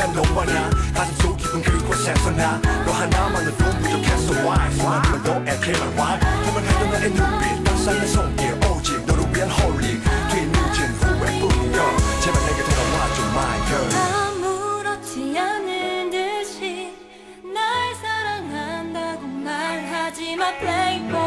순간 너와냐 가슴속 깊은 그곳에서 나너 하나만은 돈 부족했어 why? 수많은 너의 killer why 투명했던 너의 눈빛. 땅상의 손길 오직 너를 위한 홀릭 뒤늦은 후회 뿐이여. 제발 내게 돌아와줘 my girl. 아무렇지 않은 듯이 날 사랑한다고 말하지 마 playboy.